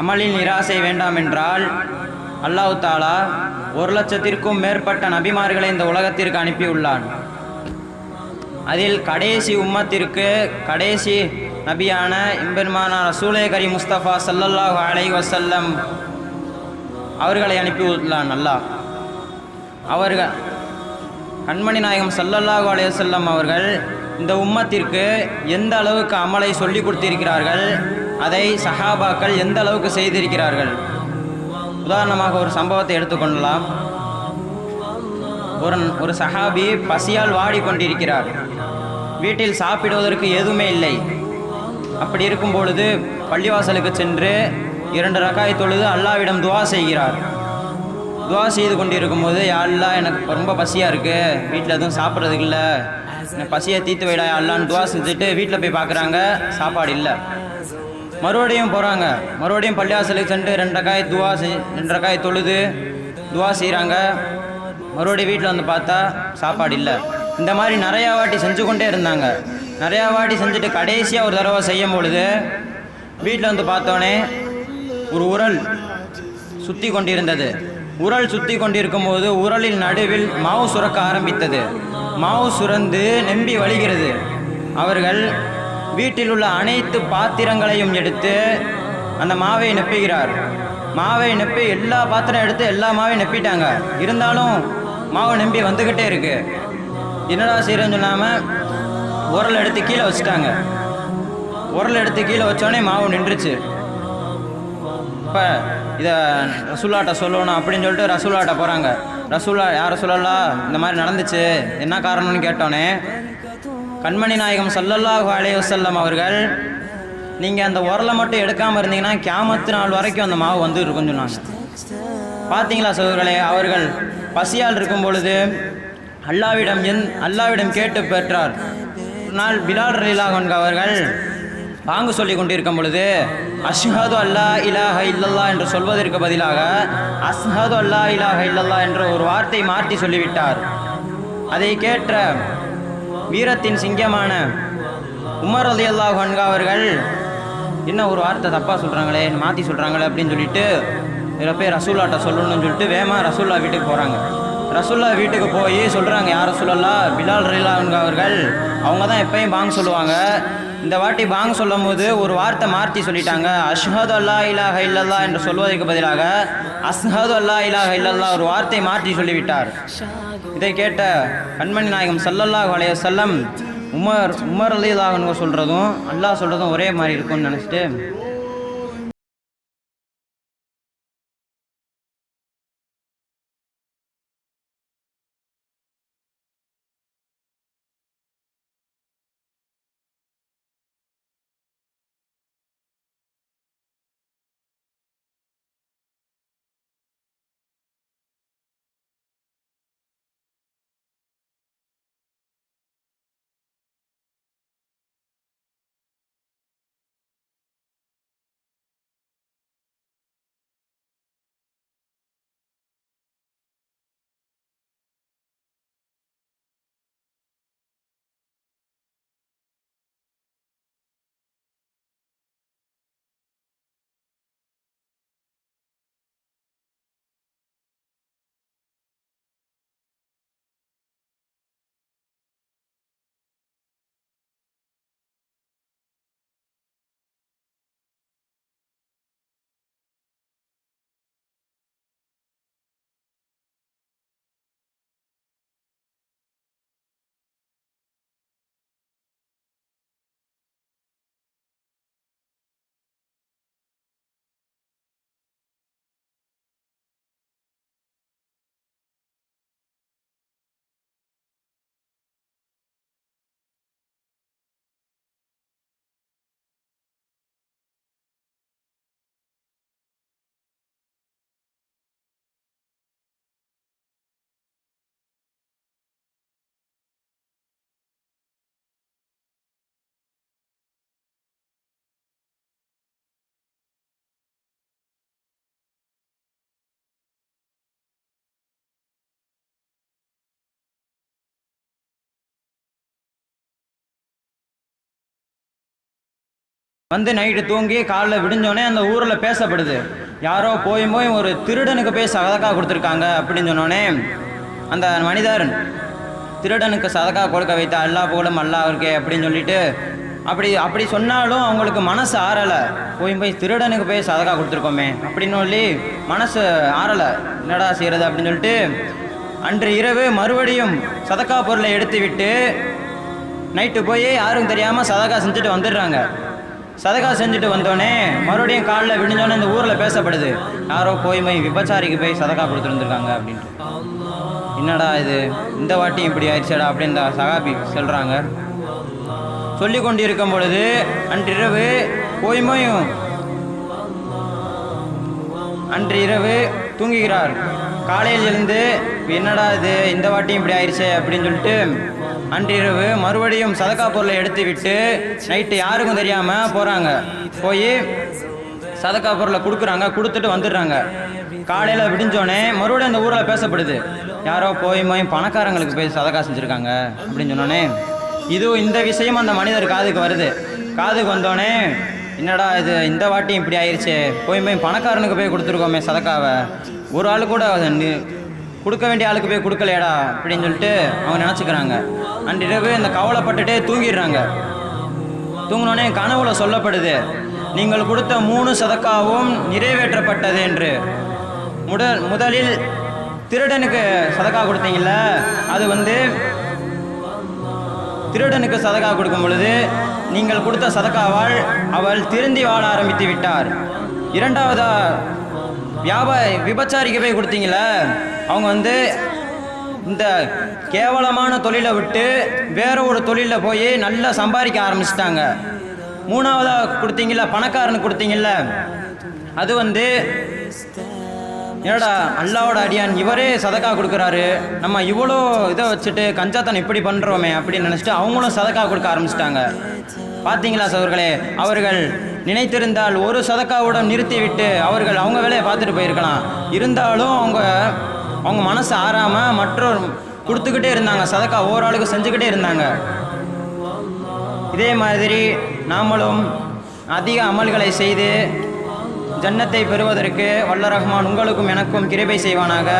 அமலில் நிராசை வேண்டாம் என்றால் அல்லாஹ் தாலா ஒரு லட்சத்திற்கும் மேற்பட்ட நபிமார்களை இந்த உலகத்திற்கு அனுப்பியுள்ளான். அதில் கடைசி உம்மத்திற்கு கடைசி நபியான இம்பெருமானா ரசூலே கரி முஸ்தபா சல்லல்லாஹு அலை வசல்லம் அவர்களை அனுப்பியுள்ளான் அல்லாஹ். அவர்கள் கண்மணி நாயகம் சல்லல்லாஹு அலைய செல்லம் அவர்கள் இந்த உம்மத்திற்கு எந்த அளவுக்கு அமலை சொல்லி கொடுத்திருக்கிறார்கள்? அதை சஹாபாக்கள் எந்த அளவுக்கு செய்திருக்கிறார்கள்? உதாரணமாக ஒரு சம்பவத்தை எடுத்துக்கொள்ளலாம். ஒரு ஒரு சஹாபி பசியால் வாடிக்கொண்டிருக்கிறார். வீட்டில் சாப்பிடுவதற்கு எதுவுமே இல்லை. அப்படி இருக்கும் பொழுது பள்ளிவாசலுக்கு சென்று இரண்டு ரக்காய் தொழுது அல்லாவிடம் துவா செய்கிறார். துவா செய்து கொண்டிருக்கும் போது அல்லா எனக்கு ரொம்ப பசியாக இருக்குது வீட்டில் எதுவும் சாப்பிட்றதுக்கு இல்லை. பசியை தீர்த்து வைடா அல்லான்னு துவா செஞ்சுட்டு வீட்டில் போய் பார்க்குறாங்க சாப்பாடு இல்லை. மறுபடியும் போகிறாங்க மறுபடியும் பள்ளியாசலுக்கு சென்று ரெண்டக்காய் துவா செய் ரெண்டக்காய் தொழுது துவா செய்கிறாங்க மறுபடியும் வீட்டில் வந்து பார்த்தா சாப்பாடு இல்லை. இந்த மாதிரி நிறையா வாட்டி செஞ்சு கொண்டே இருந்தாங்க. நிறையா வாட்டி செஞ்சுட்டு கடைசியாக ஒரு தடவை செய்யும் பொழுது வீட்டில் வந்து பார்த்தோன்னே ஒரு உரல் சுற்றி கொண்டிருந்தது. உரல் சுற்றி கொண்டிருக்கும் போது உரலின் நடுவில் மாவு சுரக்க ஆரம்பித்தது. மாவு சுரந்து நெம்பி வழிகிறது. அவர்கள் வீட்டில் உள்ள அனைத்து பாத்திரங்களையும் எடுத்து அந்த மாவை நெப்புகிறார். மாவை நெப்பி எல்லா பாத்திரம் எடுத்து எல்லா மாவையும் நெப்பிட்டாங்க. இருந்தாலும் மாவு நம்பி வந்துக்கிட்டே இருக்கு. என்னடா செய்கிறேன்னு சொல்லாமல் உரல் எடுத்து கீழே வச்சுட்டாங்க. உரல் எடுத்து கீழே வச்சோடனே மாவு நின்றுச்சு. இப்போ இதை ரசூல்லாட்ட சொல்லணும் அப்படின்னு சொல்லிட்டு ரசூல்லாட்ட போகிறாங்க ரசூல்லா யார் சொல்லலாம் இந்த மாதிரி நடந்துச்சு. என்ன காரணம்னு கேட்டோன்னே கண்மணி நாயகம் சல்லல்லாஹு அலைஹி வஸல்லம் அவர்கள் நீங்கள் அந்த உரலை மட்டும் எடுக்காமல் இருந்தீங்கன்னா கேமத்து நாள் வரைக்கும் அந்த மாவு வந்து இருக்கும்னு சொன்னாங்க. பார்த்தீங்களா சோதர்களே அவர்கள் பசியால் இருக்கும் பொழுது அல்லாவிடம் என் அல்லாவிடம் கேட்டு பெற்றார். ஒரு நாள் பிலால் ரலீலாஹன் அவர்கள் வாங்கு சொல்லி கொண்டிருக்கும் பொழுது அஷ்ஹது அல்லா இலாஹ இல்லல்லா என்று சொல்வதற்கு பதிலாக அஸ்ஹது அல்லா இலாஹ இல்லல்லா என்ற ஒரு வார்த்தை மாற்றி சொல்லிவிட்டார். அதை கேட்ட வீரத்தின் சிங்கமான உமர் அலி அல்லாஹ் அவர்கள் என்ன ஒரு வார்த்தை தப்பாக சொல்கிறாங்களே மாற்றி சொல்கிறாங்களே அப்படின்னு சொல்லிட்டு இதில் போய் ரசூல்லாட்ட சொல்லணும்னு சொல்லிட்டு வேமா ரசூல்லா வீட்டுக்கு போகிறாங்க ரசூல்லா வீட்டுக்கு போய் சொல்கிறாங்க யார் ரசூலல்லா பிலால் ரலீலா அவர்கள் அவங்க தான் எப்பயும் பாங் சொல்லுவாங்க. இந்த வாட்டி பாங் சொல்லும் போது ஒரு வார்த்தை மாற்றி சொல்லிட்டாங்க. அஷ்ஹது அல்லா இலாஹ இல்லல்லா என்று சொல்வதற்கு பதிலாக அஸ்ஹது அல்லா இலாஹ இல்லல்லா ஒரு வார்த்தை மாற்றி சொல்லிவிட்டார். இதை கேட்ட கண்மணி நாயகம் சல்லல்லாஹ் அலைஹி செல்லம் உமர் உமர் அலிலாஹ் சொல்கிறதும் அல்லாஹ் சொல்கிறதும் ஒரே மாதிரி இருக்கும்னு நினச்சிட்டு வந்து நைட்டு தூங்கி காலைல விடிஞ்சோடனே அந்த ஊரில் பேசப்படுது. யாரோ போய் போய் ஒரு திருடனுக்கு போய் சதக்கா கொடுத்துருக்காங்க அப்படின்னு சொன்னோடனே அந்த மனிதர் திருடனுக்கு சதக்கா கொடுக்க வைத்த அல்லா புகழும் அல்லாஹ் இருக்கே அப்படின்னு சொல்லிட்டு அப்படி அப்படி சொன்னாலும் அவங்களுக்கு மனசு ஆறலை. போய் போய் திருடனுக்கு போய் சதக்கா கொடுத்துருக்கோமே அப்படின்னு சொல்லி மனசு ஆறலை. என்னடா செய்கிறது அப்படின்னு சொல்லிட்டு அன்று இரவு மறுபடியும் சதக்கா பொருளை எடுத்து விட்டு நைட்டு போய் யாரும் தெரியாமல் சதக்கா செஞ்சுட்டு வந்துடுறாங்க. சதகா செஞ்சுட்டு வந்தோடனே மறுபடியும் காலில் விழுந்தோடனே இந்த ஊரில் பேசப்படுது. யாரோ கோய்மை விபச்சாரிக்கு போய் சதகா கொடுத்துருந்துருக்காங்க அப்படின்ட்டு. என்னடா இது? இந்த வாட்டியும் இப்படி ஆயிடுச்சடா அப்படின்னு இந்த சகாபி சொல்கிறாங்க சொல்லி கொண்டிருக்கும் பொழுது அன்றிரவு போய்மையும் அன்று இரவு தூங்குகிறார். காலையில் எழுந்து என்னடா இது? இந்த வாட்டியும் இப்படி ஆயிடுச்சே அப்படின்னு சொல்லிட்டு அன்றிரவு மறுபடியும் சதக்கா பொருளை எடுத்து விட்டு நைட்டு யாருக்கும் தெரியாமல் போகிறாங்க போய் சதக்கா பொருளை கொடுக்குறாங்க கொடுத்துட்டு வந்துடுறாங்க. காலையில் விடிஞ்சோடனே மறுபடியும் அந்த ஊரில் பேசப்படுது. யாரோ போய் போய் பணக்காரங்களுக்கு போய் சதக்கா செஞ்சுருக்காங்க அப்படின்னு சொன்னோடனே இது இந்த விஷயம் அந்த மனிதர் காதுக்கு வருது. காதுக்கு வந்தோடனே என்னடா இது இந்த வாட்டியும் இப்படி ஆயிடுச்சு போய் போய் பணக்காரனுக்கு போய் கொடுத்துருக்கோமே சதக்காவை. ஒரு ஆள் கூட கொடுக்க வேண்டிய ஆளுக்கு போய் கொடுக்கலையாடா அப்படின்னு சொல்லிட்டு அவங்க நினச்சிக்கிறாங்க. அன்றிரவு இந்த கவலைப்பட்டுட்டே தூங்கிடுறாங்க. தூங்கினோடனே கனவுல சொல்லப்படுது நீங்கள் கொடுத்த மூணு சதக்காவும் நிறைவேற்றப்பட்டது என்று. முதல் முதலில் திருடனுக்கு சதக்கா கொடுத்தீங்கல்ல அது வந்து திருடனுக்கு சதக்கா கொடுக்கும் பொழுது நீங்கள் கொடுத்த சதக்காவால் அவள் திருந்தி வாழ ஆரம்பித்து விட்டார். இரண்டாவதா வியாபாரி விபச்சாரிக்கு போய் கொடுத்தீங்களே அவங்க வந்து இந்த கேவலமான தொழிலை விட்டு வேற ஒரு தொழிலில் போய் நல்லா சம்பாதிக்க ஆரம்பிச்சிட்டாங்க. மூணாவதாக கொடுத்தீங்கல்ல பணக்காரனுக்கு கொடுத்தீங்கல்ல அது வந்து ஏடா அல்லாவோட அடியான் இவரே சதக்கா கொடுக்குறாரு நம்ம இவ்வளோ இதை வச்சுட்டு கஞ்சாத்தன் இப்படி பண்ணுறோமே அப்படின்னு நினச்சிட்டு அவங்களும் சதக்கா கொடுக்க ஆரம்பிச்சிட்டாங்க. பார்த்தீங்களா சவர்களே அவர்கள் நினைத்திருந்தால் ஒரு சதக்காவுடன் நிறுத்திவிட்டு அவர்கள் அவங்க வேலையை பார்த்துட்டு போயிருக்கலாம். இருந்தாலும் அவங்க அவங்க மனசு ஆறாமல் மற்றொரு கொடுத்துக்கிட்டே இருந்தாங்க. சதக்கா ஓராளுக்கு செஞ்சுக்கிட்டே இருந்தாங்க. இதே மாதிரி நாமளும் அதிக அமல்களை செய்து ஜன்னத்தை பெறுவதற்கு வல்ல ரஹ்மான் உங்களுக்கும் எனக்கும் கிருபை செய்வானாக.